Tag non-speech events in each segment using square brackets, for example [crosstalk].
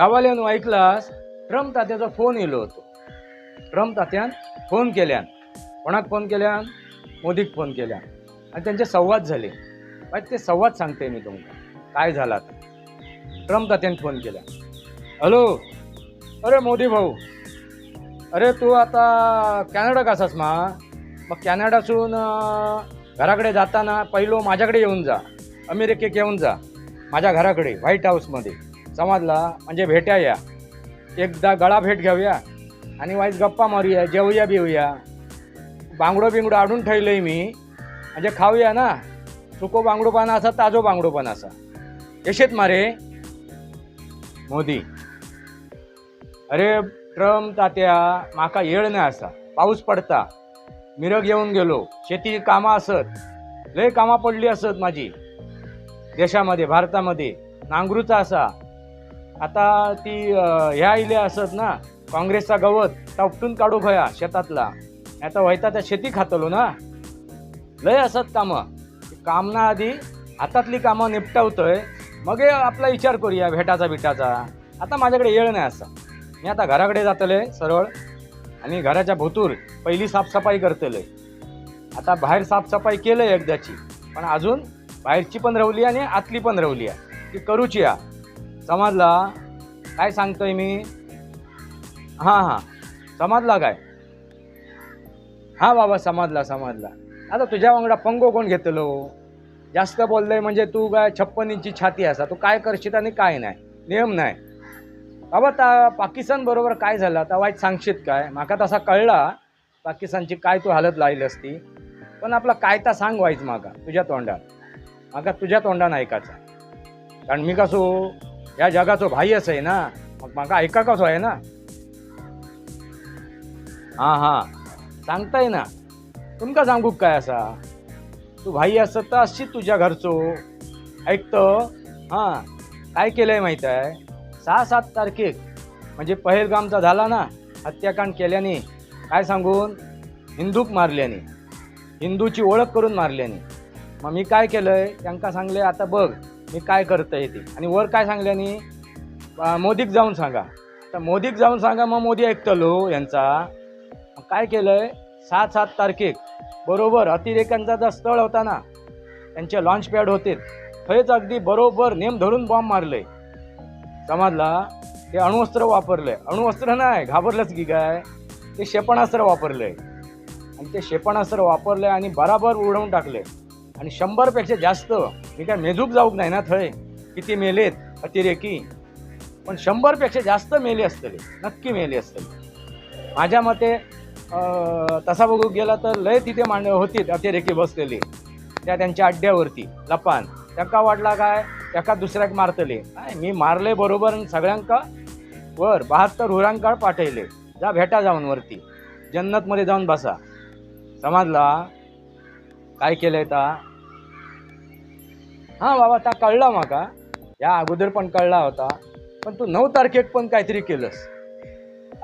गावाल्यान ऐकलास? Trump तात्याचो phone येयलो होतो. Trump तात्यान फोन केल्यान. कोणाक फोन केल्यान? मोदीक फोन केल्यान. आणि त्यांचे संवाद झाले. ते संवाद सांगते मी तुमका. काय झाला ट्रम्प तात्यान फोन केला हॅलो अरे मोदी भाऊ. अरे तू आता कॅनडाक आसास मा? मग कॅनडासून घराकडे जाताना पहिलो माझ्याकडे येऊन जा. अमेरिकेक येऊन जा. माझ्या घराकडे व्हाईट हाऊसमध्ये. समजला म्हणजे भेट्या या. एकदा गळा भेट घेऊया आणि वाईज गप्पा मारूया जेवूया बिवूया. बांगडो बिंगडो हाडून ठेवलंय मी. म्हणजे खाऊया ना. सुको बांगडो पण असा ताजो बांगडो पण असा. येशेत मारे. मोदी. अरे ट्रम्प तात्या माका येळ नाही असा. पाऊस पडता. मिरग येऊन गेलो. शेती कामं असत. लय कामां पडली असत माझी. देशामध्ये भारतामध्ये. नांगरूचा असा. आता ती ह्या इले असत ना काँग्रेसचा गवत ता उपटून काढू खया शेतातला. आता व्हायता त्या शेती खातलो ना. लय असत कामं. कामना आधी हातातली कामं निपटवतोय. मग आपला विचार करूया भेटाचा बिटाचा. आता माझ्याकडे येळ नाही असा. मी आता घराकडे जातले सरळ. आणि घराच्या भोतूर पहिली साफसफाई करतले. आता बाहेर साफसफाई केलं एकदाची. पण अजून बाहेरची पण रवली आणि आतली पण रवली आहे. ती करूची या समजला काय सांगतोय मी? हां हां. समजला काय? हां बाबा समजला समजला. आता तुझ्या वांगडा पंगो कोण घेतलो? जास्त बोललंय म्हणजे तू काय छप्पन इंची छाती असा. तू काय करशील आणि काय नाही? नियम नाही. बाबा ता पाकिस्तान बरोबर काय झालं? आता वाईट सांगशीत काय? माका तसा कळला. पाकिस्तानची काय तू हालत लायली असती. पण आपला कायता सांग वाईच माका तुझ्या तोंडात. माका तुझ्या तोंडानं ऐकायचा कारण मी कसो या जगाचो भाई असं आहे ना. मग माका ऐका कसो आहे ना? हां हां. सांगताय ना. तुमका सांगू काय असा? तू भाई असत तर अशी तुझ्या घरचो. ऐकतो हां. काय केलंय माहीत आहे सहा सात तारखेक म्हणजे पहेलगामचा झाला ना हत्याकांड केल्याने. काय सांगून? हिंदूक मारल्याने. हिंदूची ओळख करून मारल्याने. मग मी काय केलंय? त्यांका सांगले आता बघ. मी काय करतंय ते. आणि वर काय सांगल्याने मोदीक जाऊन सांगा. तर मोदीक जाऊन सांगा मग मोदी ऐकतलो यांचा. काय काय केलंय? सात सात तारखेक बरोबर अतिरेक्यांचा जो स्थळ होता ना त्यांचे लॉन्च पॅड होते. थंयच अगदी बरोबर नेम धरून बॉम्ब मारले. समजला ते अणुअस्त्र आहे अणुअस्त्र नाही घाबरलंच की काय? ते क्षेपणास्त्र वापरलंय आणि ते क्षेपणास्त्र वापरलंय आणि बराबर उडवून टाकले. आणि शंभरपेक्षा जास्त मी काय मेजूक जाऊक नाही ना थंय किती मेलेत? अतिरेकी. पण शंभरपेक्षा जास्त मेले असतले नक्की मेले असतले. माझ्या मते तसा बघू गेला तर लय तिथे मांड होती अतिरेकी बसलेली. त्या त्यांच्या अड्ड्यावरती लपान. त्याका वाटला काय? त्याका दुसऱ्याक मारतले. काय मी मारले बरोबर सगळ्यांका? वर बहात्तर हुरांकाळ पाठवले. जा भेटा जाऊन वरती. जन्नतमध्ये जाऊन बसा. समजला? काय केलंय ता? हां बाबा ता कळला माका. या अगोदर पण कळला होता पण तू नऊ तारखेक पण काहीतरी केलंस.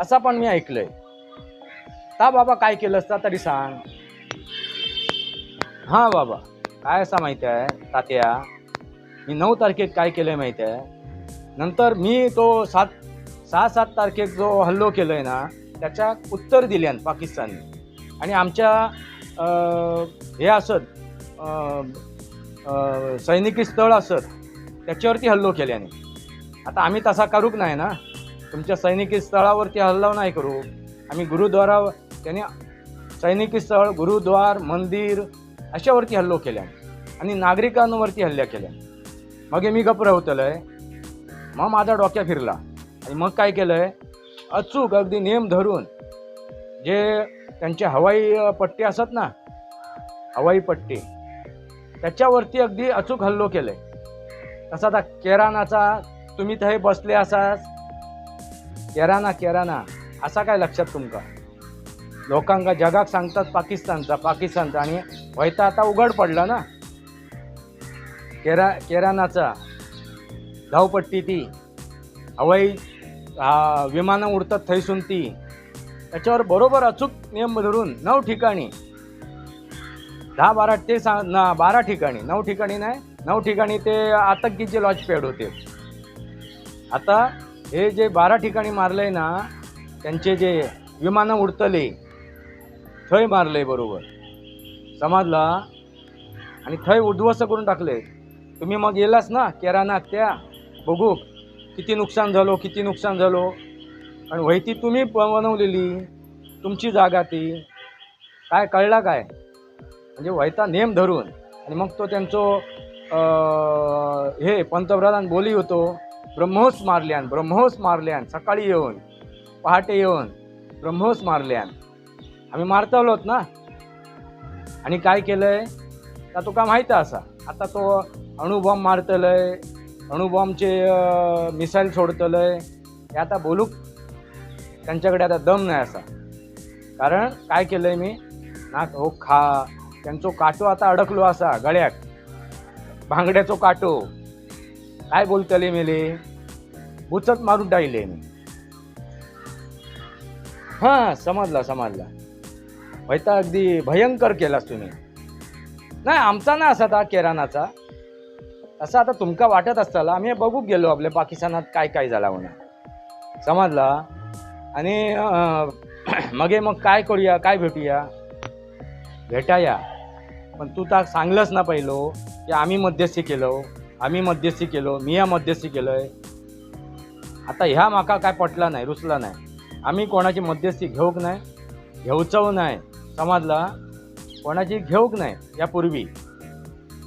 असा पण मी ऐकलंय. ता बाबा काय केलंस असता तरी सांग. हां बाबा काय असा माहिती आहे तात्या? मी नऊ तारखेक काय केलंय माहिती आहे? नंतर मी तो सात सहा सात तारखेक जो हल्लो केलोय ना त्याच्या उत्तर दिल्यान पाकिस्तानने. आणि आमच्या हे असत सैनिकी स्थळ असत त्याच्यावरती हल्लो केल्याने आता आम्ही तसा करूक नाही ना. तुमच्या सैनिकी स्थळावरती हल्ला नाही करू. आम्ही गुरुद्वारा त्याने सैनिकी स्थळ गुरुद्वार मंदिर अशावरती हल्लो केल्या आणि नागरिकांवरती हल्ल्या केल्या मग मी मी गप आहे मग माझा डोक्या फिरला. आणि मग काय केलं आहे अचूक अगदी नियम धरून जे त्यांचे हवाई पट्टी असतात ना हवाई पट्टी त्याच्यावरती अगदी अचूक हल्लो केले. तसा आता केरानाचा तुम्ही थंय बसले असाल. केराना केराना असा काय लक्षात तुमका लोकांका जगाक सांगतात पाकिस्तानचा पाकिस्तानचा आणि वैता आता उघड पडला ना. केरा केरानाचा धावपट्टी ती हवाई विमानं उडतात थैसून ती. त्याच्यावर बरोबर अचूक नियम धरून नऊ ठिकाणी दहा बारा ते सा ना बारा ठिकाणी. नऊ ठिकाणी नाही नऊ ठिकाणी ते आतंकीचे लॉन्च होते. आता हे जे बारा ठिकाणी मारलंय ना त्यांचे जे विमानं उडतले थंय मारलंय बरोबर. समजला आणि थंय उद्ध्वस्त करून टाकले. तुम्ही मग येलास ना केरानात त्या बघू किती नुकसान झालो किती नुकसान झालो. आणि वैती तुम्ही बनवलेली तुमची जागा ती. काय कळला काय? म्हणजे वैता नेम धरून. आणि मग तो त्यांचं हे पंतप्रधान बोली होतो ब्रह्मोस मारल्यान ब्रह्मोस मारल्यान सकाळी येऊन पहाटे येऊन ब्रह्मोस मारल्यान. आम्ही मारतलोत ना? आणि काय केलंय? का तुका माहीत असा आता तो अणुबॉम्ब मारतलंय अणुबॉम्बचे मिसाईल सोडतलंय. हे आता बोलूक त्यांच्याकडे आता दम नाही असा कारण काय केलंय मी? ना हो खा त्यांचो काटो आता अडकलो असा गळ्याक भांगड्याचो काटो. काय बोलतले मेले? बुचत मारून टाकले मी. हां समजला समजला. वैता अगदी भयंकर केलास तुम्ही. नाही आमचा ना असा केरानाचा. असं आता तुमका वाटत असताला आम्ही बघूक गेलो आपल्या पाकिस्तानात काय काय झाला म्हणून. समजला? आणि [clears throat] मगे मग काय करूया काय भेटूया? भेटाया. पण तू तर सांगलंच ना पहिलो की आम्ही मध्यस्थी केलो आम्ही मध्यस्थी केलो मी या मध्यस्थी केलोय. आता ह्या माका काय पटला नाही रुचला नाही. आम्ही कोणाची मध्यस्थी घेऊक नाही घेऊचव नाही. समजला? कोणाची घेऊक नाही यापूर्वी.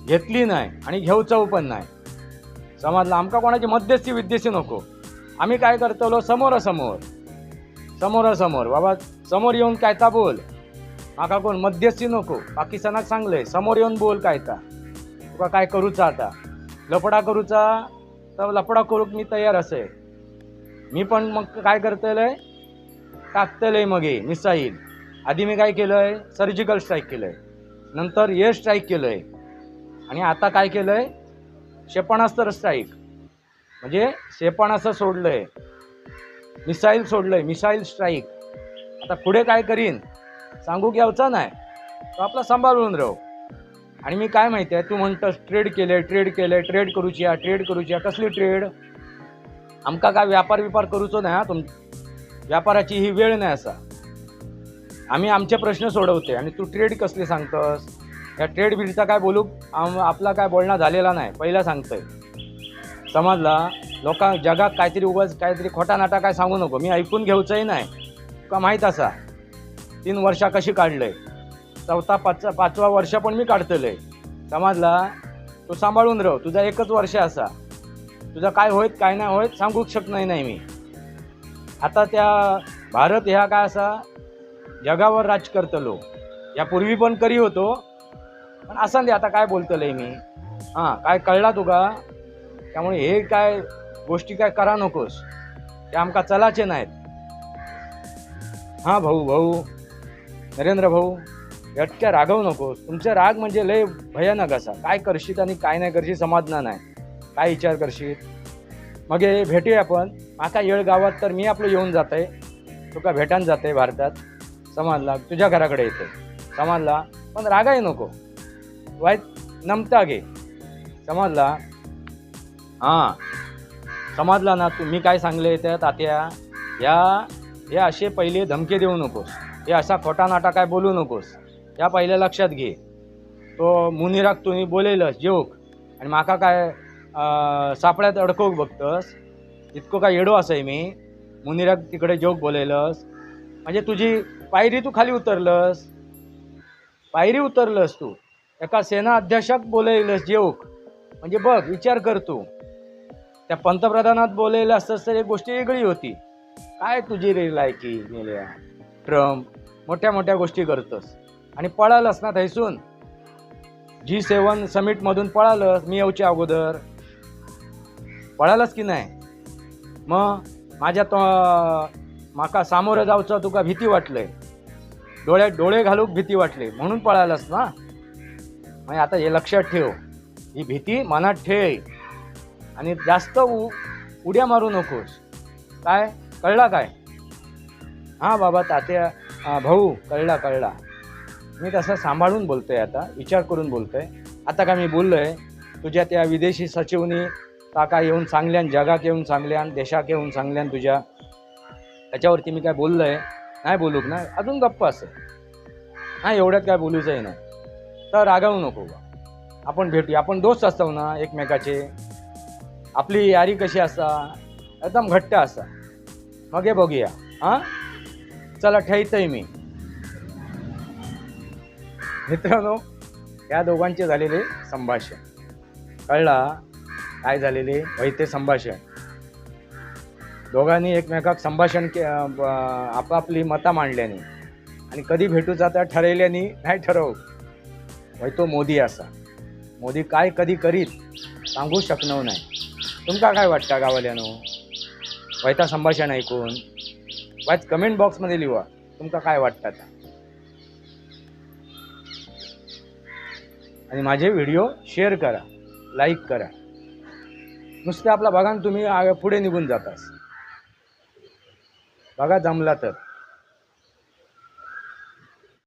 घेतली नाही आणि घेऊचव पण नाही. समजला? आमका कोणाची मध्यस्थी विद्यस्थी नको. आम्ही काय करतलो? समोरासमोर. समोरासमोर. बाबा समोर येऊन काय ता बोल? माका कोण मध्यस्थी नको. पाकिस्तानाक सांगले समोर येऊन बोल काय ता तुका काय करूचा आता? लपडा करूचा? तर लपडा करूक मी तयार असे मी पण मग काय करतले टाकतले मगे मिसाईल. आधी मी काय केलंय? सर्जिकल स्ट्राईक केलंय. नंतर एअर स्ट्राईक केलंय. आणि आता काय केलंय? क्षेपणास्त्र स्ट्राईक म्हणजे क्षेपणास्त्र सोडलंय. मिसाईल सोडलंय. मिसाईल स्ट्राईक आता पुढे काय करीन? सांगू घ्यावचा नाही. तो आपला सांभाळून राहू. आणि मी काय माहिती आहे तू म्हणतोस ट्रेड केले ट्रेड केले ट्रेड करूची या ट्रेड करूची या कसली ट्रेड आमका काय व्यापार विपार करूचो नाही हा तुम व्यापाराची ही वेळ नाही असा. आम्ही आमचे प्रश्न सोडवते. आणि तू ट्रेड कसली सांगतस? या ट्रेड बिलचा काय बोलू? आम आपला काय बोलणं झालेला नाही. पहिला सांगतोय. समजला? लोकां जगात काहीतरी उगाच काहीतरी खोटा नाटा काय सांगू नको. मी ऐकून घेऊचंही नाही. तुका माहीत असा. तीन वर्षा कशी काढलंय? चौथा पाच पाचवा वर्ष पण मी काढतलंय समजला तू सांभाळून राह. तुझा एकच वर्ष असा. तुझा काय होईत काय नाही होईत सांगूच शकणार नाही मी. आता त्या भारत ह्या काय असा जगावर राज करतलो. यापूर्वी पण करी होतो. पण असं दे आता काय बोलतलंय मी? हां काय कळला तुका? त्यामुळे हे काय गोष्टी काय करा नकोस. ते आमका चलाचे नाहीत. हां भाऊ भाऊ. नरेंद्र भाऊ घटक्या रागव नकोस. तुमचा राग म्हणजे लय भयानक असा. काय करशीत आणि काय नाही करशीत समाधान नाही. काय विचार करशीत? मग हे भेटूया आपण. माका येळ गावात तर मी आपलं येऊन जात आहे तुका भेटान जात आहे भारतात. समजला तुझ्या घराकडे येते समजला पण रागाही नको. वाईट नमता घे. समजला हां. समजला ना तू मी काय सांगले त्या तात्या या हे असे पहिले धमके देऊ नकोस. हे असा खोटा नाटा काय बोलू नकोस. या पहिल्या लक्षात घे. तो मुनिराक तुम्ही बोलेलस जेवक आणि माका काय सापळ्यात अडकवूक बघतस? इतकं काय येडो असं आहे मी. मुनिराक तिकडे जोक बोलेलस म्हणजे तुझी पायरी तू खाली उतरलस? पायरी उतरलस तू? एका सेना अध्यक्षाक बोललेलस जोक म्हणजे बघ विचार कर तू. त्या पंतप्रधानात बोललेलं असतंस तर एक गोष्टी वेगळी होती. काय तुझी रे लायकी मेल्या? ट्रम्प. मोठ्या मोठ्या गोष्टी करतोस. आणि पळालंस ना थैसून? जी सेवन समिटमधून पळालंस मी येऊच्या अगोदर. पळालंस की नाही? मग माझ्या तो माका सामोरं जावचं तुका भीती वाटलंय. डोळ्यात डोळे घालूक भीती वाटली. म्हणून पळालंस ना? मग आता हे लक्षात ठेव. ही भीती मनात ठेव. आणि जास्त उ उड्या मारू नकोस. काय? कळला काय? हां बाबा तात्या. हां भाऊ कळला कळला. मी तसं सांभाळून बोलतोय आता विचार करून बोलतोय. आता का मी बोललोय तुझ्या त्या विदेशी सचिवनी काका येऊन सांगल्यान जगाक येऊन सांगल्यान देशाक येऊन सांगल्यान तुझ्या. त्याच्यावरती मी काय बोललंय नाही बोलूक ना अजून गप्प असेल नाही एवढ्यात काय बोलूचंही नाही तर रागावू नको बा. आपण भेटूया. आपण दोस्त असतो ना एकमेकाचे. आपली यारी कशी असा एकदम घट्ट असा. मग हे बघूया. हां? चला ठेवतोय मी. मित्रांनो या दोघांचे झालेले संभाषण. कळला काय झालेले? वैते संभाषण. दोघांनी एकमेकात संभाषण के आपापली मतं मांडल्याने. आणि कधी भेटू जाता ठरवल्याने नाही ठरव. वै तो मोदी असा. मोदी काय कधी करीत सांगू शकणार नाही. तुमका काय वाटतं गावाल्यानो? वैता संभाषण ऐकून? वाच कमेंट बॉक्समध्ये लिहा तुमका काय वाटतं आणि माझे व्हिडिओ शेअर करा लाईक करा. नुसते आपला बघा न तुम्ही पुढे निघून जातास. बघा जमला तर.